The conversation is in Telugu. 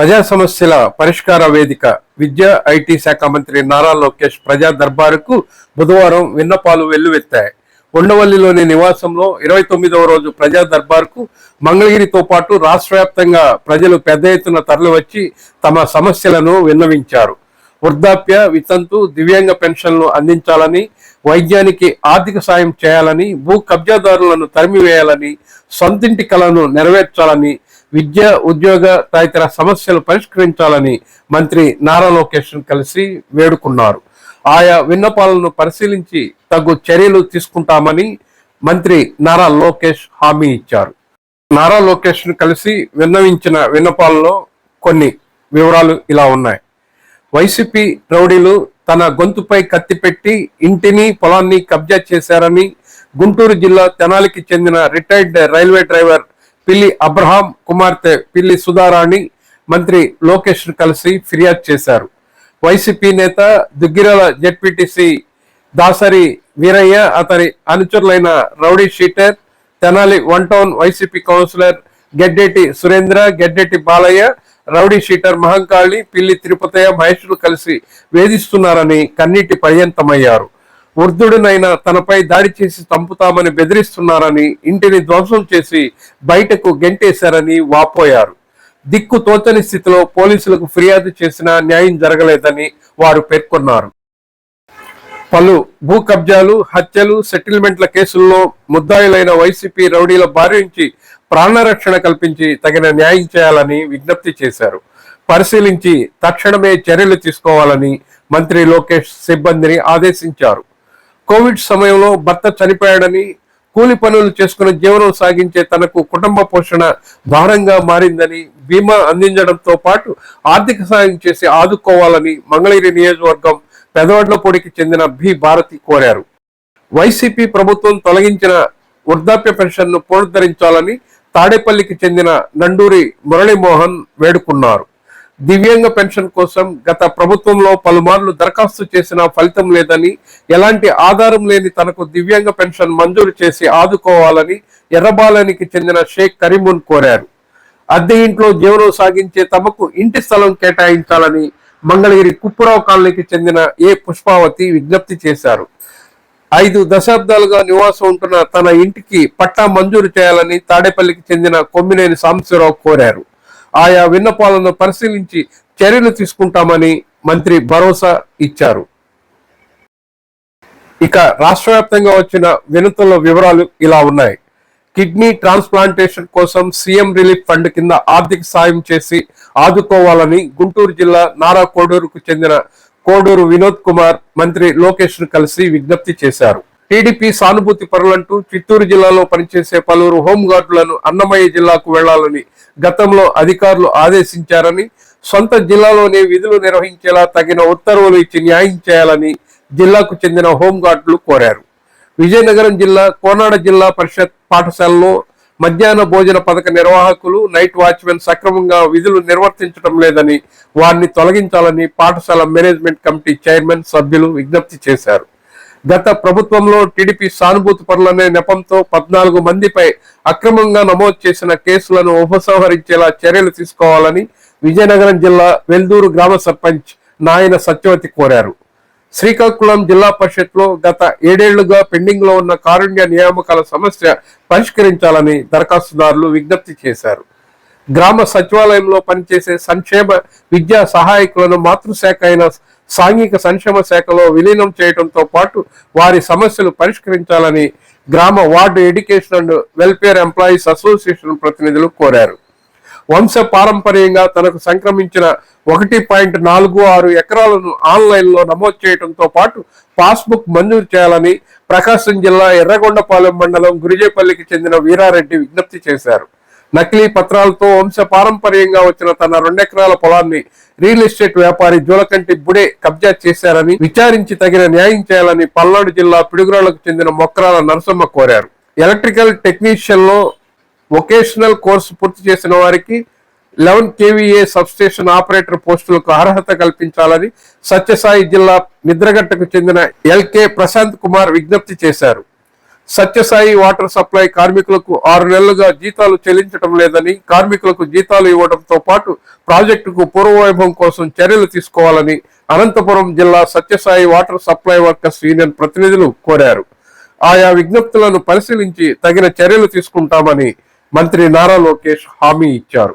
ప్రజా సమస్యల పరిష్కార వేదిక విద్యా ఐటీ శాఖ మంత్రి నారా లోకేష్ ప్రజా దర్బారుకు బుధవారం విన్నపాలు వెల్లువెత్తాయి. ఉండవల్లిలోని నివాసంలో ఇరవై తొమ్మిదవ రోజు ప్రజా దర్బార్కు మంగళగిరితో పాటు రాష్ట్ర వ్యాప్తంగా ప్రజలు పెద్ద ఎత్తున తరలివచ్చి తమ సమస్యలను విన్నవించారు. వృద్ధాప్య వితంతు దివ్యాంగ పెన్షన్లు అందించాలని వైద్యానికి ఆర్థిక సాయం చేయాలని భూ కబ్జాదారులను తరిమివేయాలని సొంతింటి కలను నెరవేర్చాలని విద్య ఉద్యోగ తదితర సమస్యలు పరిష్కరించాలని మంత్రి నారా లోకేష్ కలిసి వేడుకున్నారు. ఆయా విన్నపాలను పరిశీలించి తగు చర్యలు తీసుకుంటామని మంత్రి నారా లోకేష్ హామీ ఇచ్చారు. నారా లోకేష్ కలిసి విన్నవించిన విన్నపాలలో కొన్ని వివరాలు ఇలా ఉన్నాయి. వైసీపీ రౌడీలు తన గొంతుపై కత్తి పెట్టి ఇంటిని పొలాన్ని కబ్జా చేశారని గుంటూరు జిల్లా తెనాలికి చెందిన retired railway driver Pilli Abraham కుమార్తె పిల్లి సుధారాణి మంత్రి లోకేష్ కలిసి ఫిర్యాదు చేశారు. వైసీపీ నేత దుగ్గిరాల జెడ్పీటీసీ దాసరి వీరయ్య అతని అనుచరులైన rowdy sheeter Tenali one town YCP councillor Geddeti Surendra Geddeti Balaiah rowdy sheeter Mahankali Pilli Tirupataiah మహేష్లు కలిసి వేధిస్తున్నారని కన్నీటి పర్యంతమయ్యారు. వృద్ధుడినైనా తనపై దాడి చేసి చంపుతామని బెదిరిస్తున్నారని ఇంటిని ధ్వంసం చేసి బయటకు గెంటేశారని వాపోయారు. దిక్కు తోచని స్థితిలో పోలీసులకు ఫిర్యాదు చేసినా న్యాయం జరగలేదని వారు పేర్కొన్నారు. పలు భూ కబ్జాలు హత్యలు సెటిల్మెంట్ల కేసుల్లో ముద్దాయిలైన వైసీపీ రౌడీల బారి నుంచి ప్రాణరక్షణ కల్పించి తగిన న్యాయం చేయాలని విజ్ఞప్తి చేశారు. పరిశీలించి తక్షణమే చర్యలు తీసుకోవాలని మంత్రి లోకేష్ సిబ్బందిని ఆదేశించారు. కోవిడ్ సమయంలో భర్త చనిపోయాడని కూలి పనులు చేసుకుని జీవనం సాగించే తనకు కుటుంబ పోషణ భారంగా మారిందని బీమా అందించడంతో పాటు ఆర్థిక సాయం చేసి ఆదుకోవాలని మంగళగిరి నియోజకవర్గం పెదవడ్లపూడికి చెందిన బి భారతి కోరారు. వైసీపీ ప్రభుత్వం తొలగించిన వృద్ధాప్య పెన్షన్ను పునరుద్ధరించాలని తాడేపల్లికి చెందిన నండూరి మురళీమోహన్ వేడుకున్నారు. దివ్యాంగ పెన్షన్ కోసం గత ప్రభుత్వంలో పలుమార్లు దరఖాస్తు చేసినా ఫలితం లేదని ఎలాంటి ఆధారం లేని తనకు దివ్యాంగ పెన్షన్ మంజూరు చేసి ఆదుకోవాలని ఎర్రబాలనికి చెందిన షేక్ కరీమున్ కోరారు. అద్దె ఇంట్లో జీవనం సాగించే తమకు ఇంటి స్థలం కేటాయించాలని మంగళగిరి కుప్పురావు కాలనీకి చెందిన ఏ పుష్పావతి విజ్ఞప్తి చేశారు. ఐదు దశాబ్దాలుగా నివాసం ఉంటున్న తన ఇంటికి పట్టా మంజూరు చేయాలని తాడేపల్లికి చెందిన కొమ్మినేని సాంబశివరావు కోరారు. ఆయా విన్నపాలను పరిశీలించి చర్యలు తీసుకుంటామని మంత్రి భరోసా ఇచ్చారు. ఇక రాష్ట్ర వ్యాప్తంగా వచ్చిన వినతుల వివరాలు ఇలా ఉన్నాయి. కిడ్నీ ట్రాన్స్ప్లాంటేషన్ కోసం సీఎం రిలీఫ్ ఫండ్ కింద ఆర్థిక సాయం చేసి ఆదుకోవాలని గుంటూరు జిల్లా నారా కోడూరుకు చెందిన కోడూరు వినోద్ కుమార్ మంత్రి లోకేష్ను కలిసి విజ్ఞప్తి చేశారు. టీడీపీ సానుభూతి పరులంటూ చిత్తూరు జిల్లాలో పనిచేసే పలువురు హోంగార్డులను అన్నమయ్య జిల్లాకు వెళ్ళాలని గతంలో అధికారులు ఆదేశించారని సొంత జిల్లాలోనే విధులు నిర్వహించేలా తగిన ఉత్తర్వులు ఇచ్చి న్యాయం చేయాలని జిల్లాకు చెందిన హోంగార్డులు కోరారు. విజయనగరం జిల్లా కోనాడ జిల్లా పరిషత్ పాఠశాలలో మధ్యాహ్న భోజన పథక నిర్వాహకులు నైట్ వాచ్మెన్ సక్రమంగా విధులు నిర్వర్తించడం లేదని వారిని తొలగించాలని పాఠశాల మేనేజ్మెంట్ కమిటీ చైర్మన్ సభ్యులు విజ్ఞప్తి చేశారు. గత ప్రభుత్వంలో టీడీపీ సానుభూతి పరులనే నెపంతో పద్నాలుగు మందిపై అక్రమంగా నమోదు చేసిన కేసులను ఉపసంహరించేలా చర్యలు తీసుకోవాలని విజయనగరం జిల్లా వెల్దూరు గ్రామ సర్పంచ్ నాయన సత్యవతి కోరారు. శ్రీకాకుళం జిల్లా పరిషత్లో గత ఏడేళ్ళుగా పెండింగ్లో ఉన్న కారుణ్య నియామకాల సమస్య పరిష్కరించాలని దరఖాస్తుదారులు విజ్ఞప్తి చేశారు. గ్రామ సచివాలయంలో పనిచేసే సంక్షేమ విద్యా సహాయకులను మాతృశాఖ అయిన సాంఘిక సంక్షేమ శాఖలో విలీనం చేయడంతో పాటు వారి సమస్యలు పరిష్కరించాలని గ్రామ ward education and welfare employees association ప్రతినిధులు కోరారు. వంశ పారంపర్యంగా తనకు సంక్రమించిన ఒకటి పాయింట్ నాలుగు ఆరు ఎకరాలను ఆన్లైన్లో నమోదు చేయడంతో పాటు పాస్బుక్ మంజూరు చేయాలని ప్రకాశం జిల్లా ఎర్రగొండపాలెం మండలం గురిజేపల్లికి చెందిన వీరారెడ్డి విజ్ఞప్తి చేశారు. నకిలీ పత్రాలతో వంశ పారంపర్యంగా వచ్చిన తన రెండెకరాల పొలాన్ని రియల్ ఎస్టేట్ వ్యాపారి జూలకంటి బుడే కబ్జా చేశారని విచారించి తగిన న్యాయం చేయాలని పల్నాడు జిల్లా పిడుగురాళ్ళకు చెందిన మొక్కరాల నరసమ్మ కోరారు. ఎలక్ట్రికల్ టెక్నీషియన్లో వొకేషనల్ కోర్సు పూర్తి చేసిన వారికి లెవెన్ కేవీఏ సబ్స్టేషన్ ఆపరేటర్ పోస్టులకు అర్హత కల్పించాలని సత్యసాయి జిల్లా నిద్రగట్టకు చెందిన ఎల్కే ప్రశాంత్ కుమార్ విజ్ఞప్తి చేశారు. సత్యసాయి వాటర్ సప్లై కార్మికులకు ఆరు నెలలుగా జీతాలు చెల్లించడం లేదని కార్మికులకు జీతాలు ఇవ్వడంతో పాటు ప్రాజెక్టుకు పూర్వవైభవం కోసం చర్యలు తీసుకోవాలని అనంతపురం జిల్లా Satyasai water supply workers union ప్రతినిధులు కోరారు. ఆయా విజ్ఞప్తులను పరిశీలించి తగిన చర్యలు తీసుకుంటామని మంత్రి నారా లోకేష్ హామీ ఇచ్చారు.